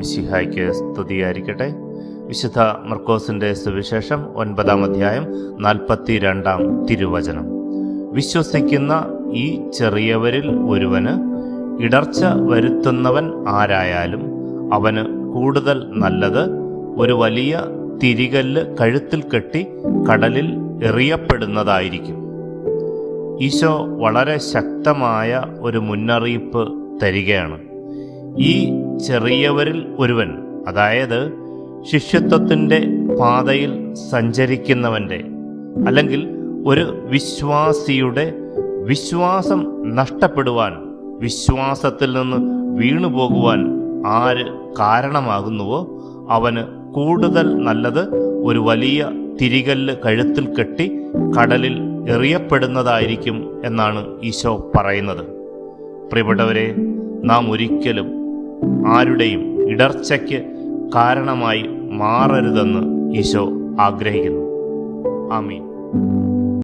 മിശിഹായ്ക്ക് സ്തുതിയായിരിക്കട്ടെ. വിശുദ്ധ മർക്കോസിന്റെ സുവിശേഷം ഒൻപതാം അധ്യായം നാൽപ്പത്തി രണ്ടാം തിരുവചനം. വിശ്വസിക്കുന്ന ഈ ചെറിയവരിൽ ഒരുവന് ഇടർച്ച വരുത്തുന്നവൻ ആരായാലും അവന് കൂടുതൽ നല്ലത് ഒരു വലിയ തിരികല്ല് കഴുത്തിൽ കെട്ടി കടലിൽ എറിയപ്പെടുന്നതായിരിക്കും. ഈശോ വളരെ ശക്തമായ ഒരു മുന്നറിയിപ്പ് തരികയാണ്. ഈ ചെറിയവരിൽ ഒരുവൻ അതായത് ശിഷ്യത്വത്തിന്റെ പാതയിൽ സഞ്ചരിക്കുന്നവന്റെ അല്ലെങ്കിൽ ഒരു വിശ്വാസിയുടെ വിശ്വാസം നഷ്ടപ്പെടുവാൻ വിശ്വാസത്തിൽ നിന്ന് വീണുപോകുവാൻ ആര് കാരണമാകുന്നുവോ അവന് കൂടുതൽ നല്ലത് ഒരു വലിയ തിരികല്ല് കഴുത്തിൽ കെട്ടി കടലിൽ എറിയപ്പെടുന്നതായിരിക്കും എന്നാണ് ഈശോ പറയുന്നത്. പ്രിയപ്പെട്ടവരെ നാം ഒരിക്കലും ആരുടെയും ഇടർച്ചയ്ക്ക് കാരണമായി മാറരുതെന്ന് ഈശോ ആഗ്രഹിക്കുന്നു. ആമീൻ.